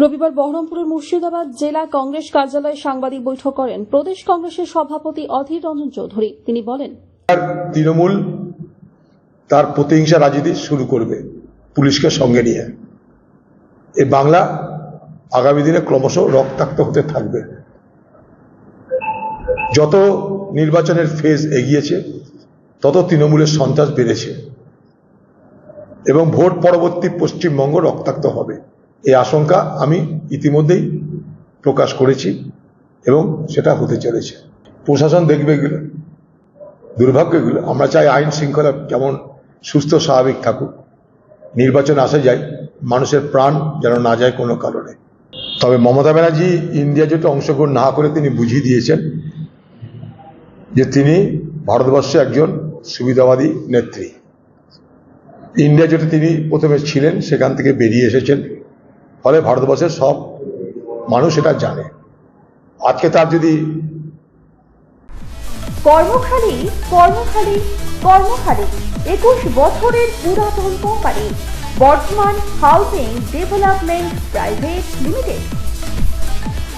রবিবার বহরমপুরের মুর্শিদাবাদ জেলা কংগ্রেস কার্যালয়ে সাংবাদিক বৈঠক করেন প্রদেশ কংগ্রেসের সভাপতি অধীর রঞ্জন চৌধুরী। তিনি বলেন তৃণমূল তার প্রতিহিংসা রাজনীতি শুরু করবে পুলিশকে সঙ্গে নিয়ে। এই বাংলা আগামী দিনে ক্রমশ রক্তাক্ত হতে থাকবে। যত নির্বাচনের ফেজ এগিয়েছে, তত তৃণমূলের সন্ত্রাস বেড়েছে এবং ভোট পরবর্তী পশ্চিমবঙ্গ রক্তাক্ত হবে। এই আশঙ্কা আমি ইতিমধ্যেই প্রকাশ করেছি এবং সেটা হতে চলেছে। প্রশাসন দেখবে এগুলো, দুর্ভাগ্য এগুলো। আমরা চাই আইন শৃঙ্খলা কেমন, সুস্থ, স্বাভাবিক থাকুক। নির্বাচন আসে যায় মানুষের প্রাণ যেন না যায় কোনো কারণে। তবে মমতা ব্যানার্জি ইন্ডিয়া জোটে অংশগ্রহণ না করে তিনি বুঝিয়ে দিয়েছেন যে তিনি ভারতবর্ষে একজন সুবিধাবাদী নেত্রী। ইন্ডিয়া জোটে তিনি প্রথমে ছিলেন, সেখান থেকে বেরিয়ে এসেছেন। ফলে ভারতবর্ষের সব মানুষ এটা জানে। আজকে তার যদি কর্মখালী কর্মখালী কর্মখালী একুশ বছরের পুরাতন company, Bardhaman housing development private limited.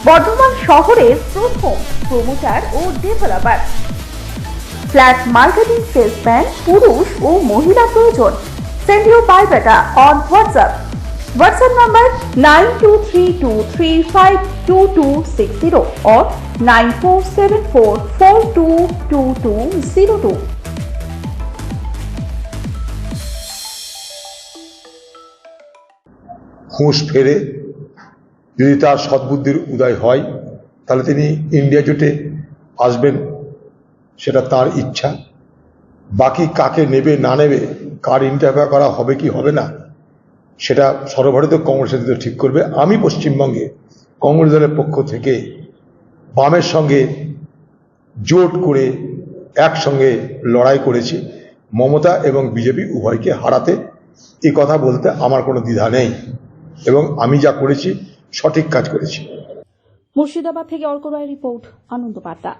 Bardhaman শহরের প্রথম প্রমোটার ও ডেভেলপার। ফ্ল্যাট মার্কেটিং সেলসম্যান, পুরুষ ও মহিলা প্রয়োজন। Send your biodata on WhatsApp to six zero or nine four seven four four two two two zero two হুঁশ ফেরে যদি তার সদ্বুদ্ধির উদয় হয়, তাহলে তিনি ইন্ডিয়া জোটে আসবেন, সেটা তার ইচ্ছা। বাকি কাকে নেবে, না নেবে, কার ইন্টারভিউ করা হবে কি হবে না সেটা সর্বভারতীয় কংগ্রেস নেতৃত্ব ঠিক করবে, আমি পশ্চিমবঙ্গে কংগ্রেস দলের পক্ষ থেকে বামের সঙ্গে জোট করে একসঙ্গে লড়াই করেছি। মমতা এবং বিজেপি উভয়কে হারাতে এই কথা বলতে আমার কোনো দ্বিধা নেই এবং আমি যা করেছি সঠিক কাজ করেছি। মুর্শিদাবাদ থেকে অর্ক রায় রিপোর্ট, আনন্দ বার্তা।